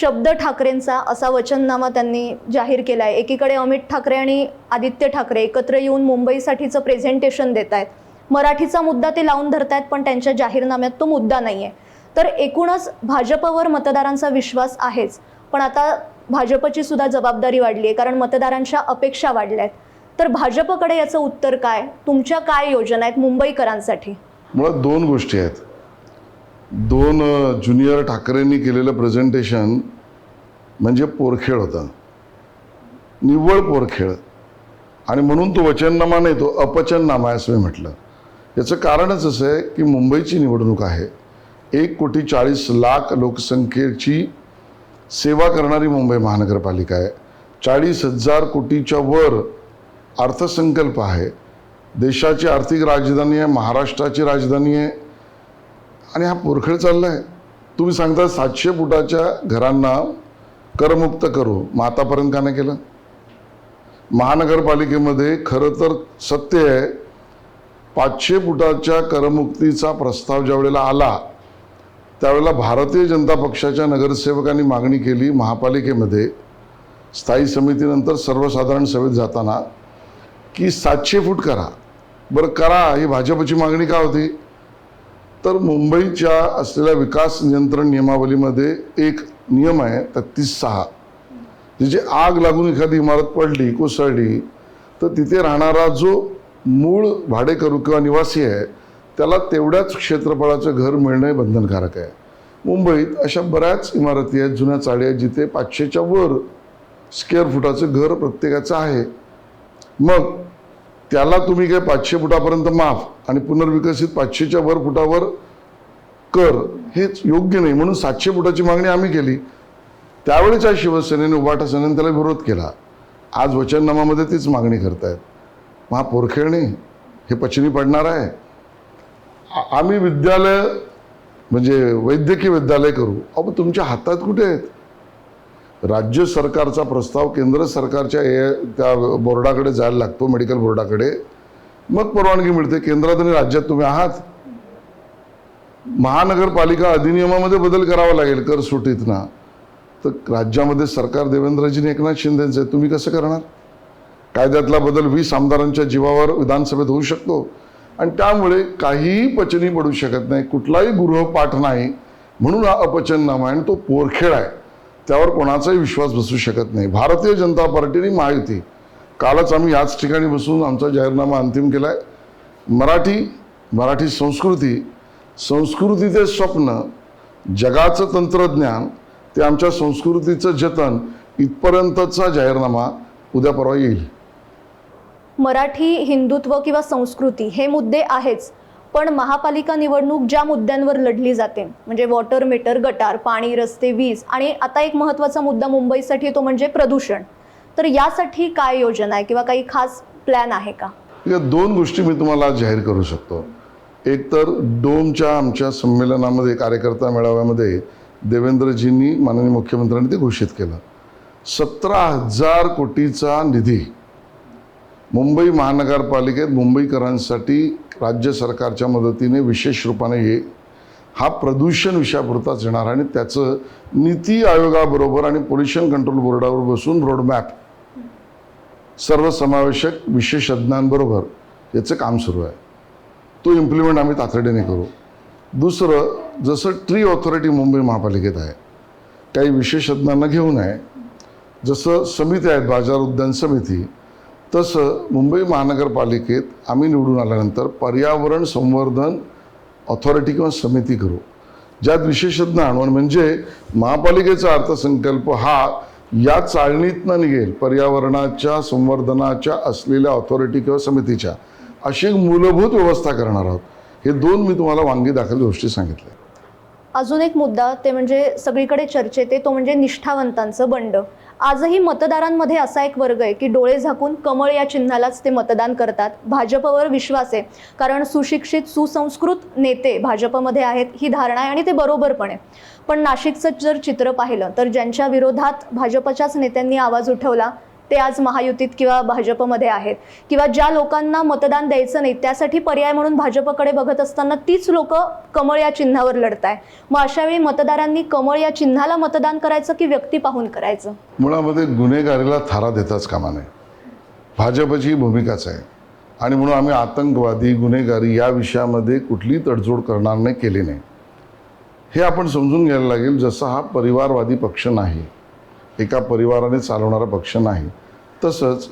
शब्द ठाकरेंचा असा वचननामा त्यांनी जाहीर केला आहे एकीकडे अमित ठाकरे आणि आदित्य ठाकरे एकत्र येऊन मुंबईसाठीचं प्रेझेंटेशन देत आहेत मराठीचा मुद्दा ते लावून धरतायत पण त्यांच्या जाहीरनाम्यात तो मुद्दा नाही आहे तर एकूणच भाजपवर मतदारांचा विश्वास आहेच. पण आता भाजपची सुद्धा जबाबदारी वाढली आहे कारण मतदारांच्या अपेक्षा वाढल्या आहेत तर भाजपकडे याचं उत्तर काय? तुमच्या काय योजना आहेत मुंबईकरांसाठी? मुळात दोन गोष्टी आहेत. दोन ज्युनियर ठाकरेंनी केलेलं प्रेझेंटेशन म्हणजे पोरखेळ होता. निव्वळ पोरखेळ. आणि म्हणून तो वचननामा नाही तो अपचननामा आहे असं मी म्हटलं. याचं कारणच असं आहे की मुंबईची निवडणूक आहे. एक कोटी चाळीस लाख लोकसंख्येची सेवा करणारी मुंबई महानगरपालिका आहे. चाळीस हजार कोटीच्या वर अर्थसंकल्प आहे. देशाची आर्थिक राजधानी आहे महाराष्ट्राची राजधानी आहे. आणि हा पोरखेळ चालला आहे तुम्ही सांगता सातशे फुटाच्या घरांना करमुक्त करू. मग आतापर्यंत का नाही केलं? महानगरपालिकेमध्ये खरं तर सत्य आहे पाचशे फुटाच्या करमुक्तीचा प्रस्ताव ज्यावेळेला आला त्यावेळेला भारतीय जनता पक्षाच्या नगरसेवकांनी मागणी केली महापालिकेमध्ये. स्थायी समितीनंतर सर्वसाधारण सभेत जाताना की सातशे फूट करा. बरं करा. ही भाजपची मागणी का होती? तर मुंबईच्या असलेल्या विकास नियंत्रण नियमावलीमध्ये एक नियम आहे तत्तीस सहा. तिची आग लागून एखादी इमारत पडली कोसळली तर तिथे राहणारा जो मूळ भाडेकरू किंवा निवासी आहे त्याला तेवढ्याच क्षेत्रफळाचं घर मिळणं बंधनकारक आहे. मुंबईत अशा बऱ्याच इमारती आहेत जुन्या चाळी आहेत जिथे पाचशेच्या वर स्क्वेअर फुटाचं घर प्रत्येकाचं आहे. मग त्याला तुम्ही काय पाचशे फुटापर्यंत माफ आणि पुनर्विकसित पाचशेच्या वर फुटावर कर हेच योग्य नाही म्हणून सातशे फुटाची मागणी आम्ही केली. त्यावेळेच्या शिवसेनेने उभाटा सेनेने त्याला विरोध केला. आज वचननामामध्ये तीच मागणी करतायत. मग हा हे पचनी पडणार आहे. आम्ही विद्यालय म्हणजे वैद्यकीय विद्यालय करू. अहो तुमच्या हातात कुठे आहेत? राज्य सरकारचा प्रस्ताव केंद्र सरकारच्या ए त्या बोर्डाकडे जायला लागतो मेडिकल बोर्डाकडे. मग परवानगी मिळते. केंद्रात आणि राज्यात तुम्ही आहात. महानगरपालिका अधिनियमामध्ये बदल करावा लागेल कर सुटीतना. तर राज्यामध्ये सरकार देवेंद्रजी एकनाथ शिंदेचं आहे तुम्ही कसं करणार? कायद्यातला बदल वीस आमदारांच्या जीवावर विधानसभेत होऊ शकतो. आणि त्यामुळे काहीही पचनी पडू शकत नाही कुठलाही गृहपाठ नाही. म्हणून हा अपचननामा आहे आणि तो पोरखेळ आहे. त्यावर कोणाचाही विश्वास बसू शकत नाही. भारतीय जनता पार्टीने महायुती कालच आम्ही याच ठिकाणी बसून आमचा जाहीरनामा अंतिम केला आहे मराठी मराठी संस्कृती संस्कृतीचे स्वप्न जगाचं तंत्रज्ञान ते आमच्या संस्कृतीचं जतन इथपर्यंतचा जाहीरनामा उद्या परवा येईल. मराठी हिंदुत्व किंवा संस्कृती हे मुद्दे आहेच पण महापालिका निवडणूक ज्या मुद्द्यांवर लढली जाते म्हणजे वॉटर मीटर गटार पाणी रस्ते वीज आणि आता एक महत्त्वाचा मुद्दा मुंबईसाठी तो म्हणजे प्रदूषण. तर यासाठी काय योजना आहे किंवा काही खास प्लॅन आहे का? या दोन गोष्टी मी तुम्हाला जाहीर करू शकतो. एकतर डोमच्या आमच्या संमेलनामध्ये कार्यकर्ता मेळाव्यामध्ये देवेंद्रजींनी माननीय मुख्यमंत्र्यांनी ते घोषित केलं. सतरा हजार कोटीचा निधी मुंबई महानगरपालिकेत मुंबईकरांसाठी राज्य सरकारच्या मदतीने विशेष रूपाने ये हा प्रदूषण विषयापुरताच येणार आणि त्याचं नीती आयोगाबरोबर आणि पोल्युशन कंट्रोल बोर्डावर बसून रोडमॅप सर्वसमावेशक विशेषज्ञांबरोबर याचं काम सुरू आहे. तो इम्प्लिमेंट आम्ही तातडीने करू. दुसरं जसं ट्री ऑथॉरिटी मुंबई महापालिकेत आहे काही विशेषज्ञांना घेऊन आहे जसं समिती आहेत बाजार उद्यान समिती तसं मुंबई महानगरपालिकेत आम्ही निवडून आल्यानंतर पर्यावरण संवर्धन ऑथॉरिटी किंवा समिती करू. ज्यात विशेषज्ञ आणून म्हणजे महापालिकेचा अर्थसंकल्प हा या चाळणीतनं निघेल पर्यावरणाच्या संवर्धनाच्या असलेल्या ऑथॉरिटी किंवा समितीच्या. अशी मूलभूत व्यवस्था करणार आहोत. हे दोन मी तुम्हाला वांगी दाखल गोष्टी सांगितल्या. अजून एक मुद्दा ते म्हणजे सगळीकडे चर्चेत आहे तो म्हणजे निष्ठावंतांचं बंड. आजही मतदारांमध्ये असा एक वर्ग आहे की डोळे झाकून कमळ या चिन्हालाच ते मतदान करतात. भाजपवर विश्वास आहे. कारण सुशिक्षित सुसंस्कृत नेते भाजपमध्ये आहेत ही धारणा आहे आणि ते बरोबर पण आहे. पण नाशिकचं जर चित्र पाहिलं तर ज्यांच्या विरोधात भाजपच्याच नेत्यांनी आवाज उठवला ते आज महायुतीत किंवा भाजपमध्ये आहेत. किंवा ज्या लोकांना मतदान द्यायचं नाही त्यासाठी पर्याय म्हणून भाजपकडे बघत असताना तीच लोक कमळ या चिन्हावर लढत आहे मग अशा वेळी मतदारांनी कमळ या चिन्हाला मतदान करायचं की व्यक्ती पाहून करायचं? मुळामध्ये गुन्हेगारीला थारा देताच कामा नये. भाजपची ही भूमिकाच आहे. आणि म्हणून आम्ही आतंकवादी गुन्हेगारी या विषयामध्ये कुठलीही तडजोड करणार नाही केली नाही. हे आपण समजून घ्यायला लागेल जसा हा परिवारवादी पक्ष नाही एका परिवाराने चालवणारा पक्ष नाही. तसंच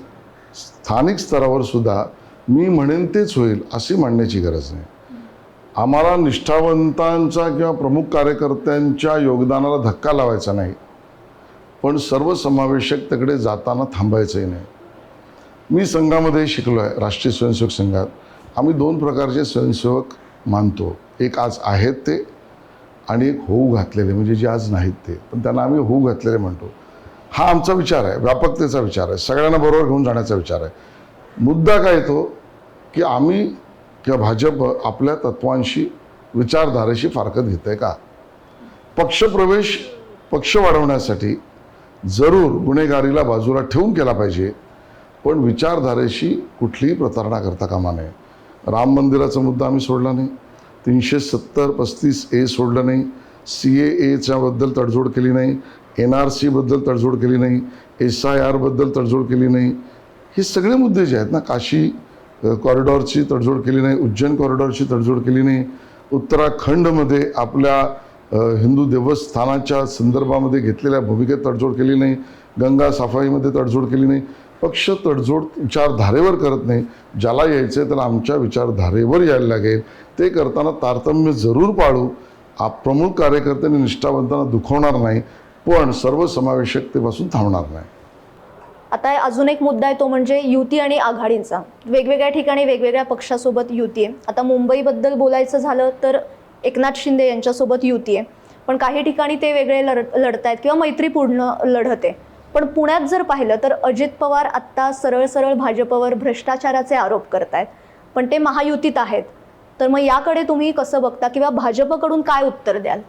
स्थानिक स्तरावर सुद्धा मी म्हणेन तेच होईल अशी मांडण्याची गरज नाही. आम्हाला निष्ठावंतांचा किंवा प्रमुख कार्यकर्त्यांच्या योगदानाला धक्का लावायचा नाही. पण सर्वसमावेशकतेकडे जाताना थांबायचंही नाही. मी संघामध्ये शिकलो आहे राष्ट्रीय स्वयंसेवक संघात. आम्ही दोन प्रकारचे स्वयंसेवक मानतो. एक आज आहेत ते आणि एक होऊ घातलेले म्हणजे जे आज नाहीत ते. पण त्यांना आम्ही होऊ घातलेले म्हणतो. हा आमचा विचार आहे व्यापकतेचा विचार आहे सगळ्यांना बरोबर घेऊन जाण्याचा विचार आहे. मुद्दा काय येतो की आम्ही किंवा भाजप आपल्या तत्वांशी विचारधारेशी फारकत घेत आहे का? पक्षप्रवेश पक्ष वाढवण्यासाठी जरूर गुन्हेगारीला बाजूला ठेवून केला पाहिजे पण विचारधारेशी कुठलीही प्रतारणा करता कामा नये. राम मंदिराचा मुद्दा आम्ही सोडला नाही तीनशे सत्तर पस्तीस ए सोडलं नाही सी ए एच्याबद्दल तडजोड केली नाही एन आर सीबद्दल तडजोड केली नाही एस आय आरबद्दल तडजोड केली नाही. हे सगळे मुद्दे जे आहेत ना काशी कॉरिडॉरची तडजोड केली नाही उज्जैन कॉरिडॉरची तडजोड केली नाही. उत्तराखंडमध्ये आपल्या हिंदू देवस्थानाच्या संदर्भामध्ये घेतलेल्या भूमिकेत तडजोड केली नाही गंगा सफाईमध्ये तडजोड केली नाही. पक्ष तडजोड विचारधारेवर करत नाही. ज्याला यायचं आहे त्याला आमच्या विचारधारेवर यायला लागेल. ते करताना तारतम्य जरूर पाळू. आप प्रमुख कार्यकर्त्यांनी निष्ठावंतांना दुखवणार नाही. पण सर्वसमावेशकतेपासून थांबणार नाही. आता अजून एक मुद्दा आहे तो म्हणजे युती आणि आघाडींचा. वेगवेगळ्या ठिकाणी वेगवेगळ्या पक्षासोबत युती आहे. आता मुंबईबद्दल बोलायचं झालं तर एकनाथ शिंदे यांच्यासोबत युती आहे. पण काही ठिकाणी ते वेगळे लढ लढतायत किंवा मैत्रीपूर्ण लढत आहे. पण पुण्यात जर पाहिलं तर अजित पवार आत्ता सरळ सरळ भाजपवर भ्रष्टाचाराचे आरोप करतायत. पण ते महायुतीत आहेत. तर मग याकडे तुम्ही कसं बघता किंवा भाजपकडून काय उत्तर द्याल?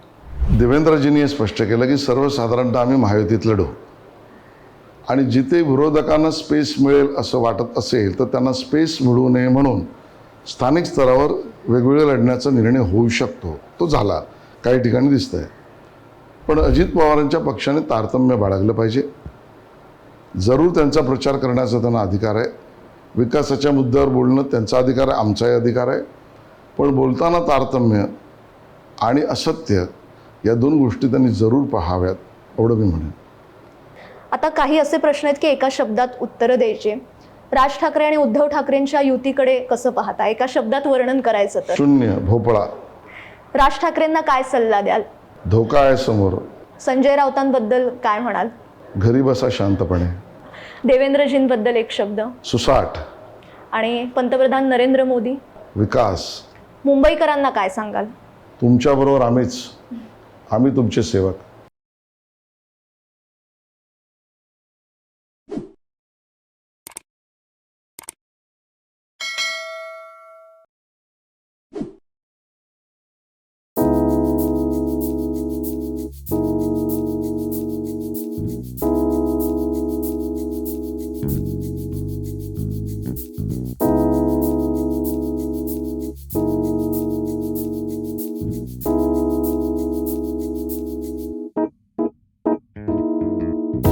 देवेंद्रजींनी हे स्पष्ट केलं की सर्वसाधारणतः आम्ही महायुतीत लढू. आणि जिथे विरोधकांना स्पेस मिळेल असं वाटत असेल तर त्यांना स्पेस मिळू नये म्हणून स्थानिक स्तरावर वेगवेगळे लढण्याचा निर्णय होऊ शकतो. तो झाला. काही ठिकाणी दिसत आहे पण अजित पवारांच्या पक्षाने तारतम्य बाळगलं पाहिजे. जरूर त्यांचा प्रचार करण्याचा त्यांना अधिकार आहे. विकासाच्या मुद्द्यावर बोलणं त्यांचा अधिकार आहे आमचाही अधिकार आहे. पण बोलताना तारतम्य आणि असत्य या दोन गोष्टी त्यांनी जरूर पाहाव्यात एवढं मी म्हणेन. आता काही असे प्रश्न आहेत की एका शब्दात उत्तरं द्यायचे. राज ठाकरे आणि उद्धव ठाकरेंच्या युतीकडे कसं पाहता? एका शब्दात वर्णन करायचं तर. शून्य भोपळा. राज ठाकरेंना काय सल्ला द्याल? धोका आहे समोर. संजय राऊतांबद्दल काय म्हणाल? घरी बसा शांतपणे. देवेंद्रजींबद्दल एक शब्द. सुसाट. आणि पंतप्रधान नरेंद्र मोदी? विकास. मुंबईकरांना काय सांगाल? तुमच्याबरोबर आम्हीच. आम्ही तुमचे सेवक.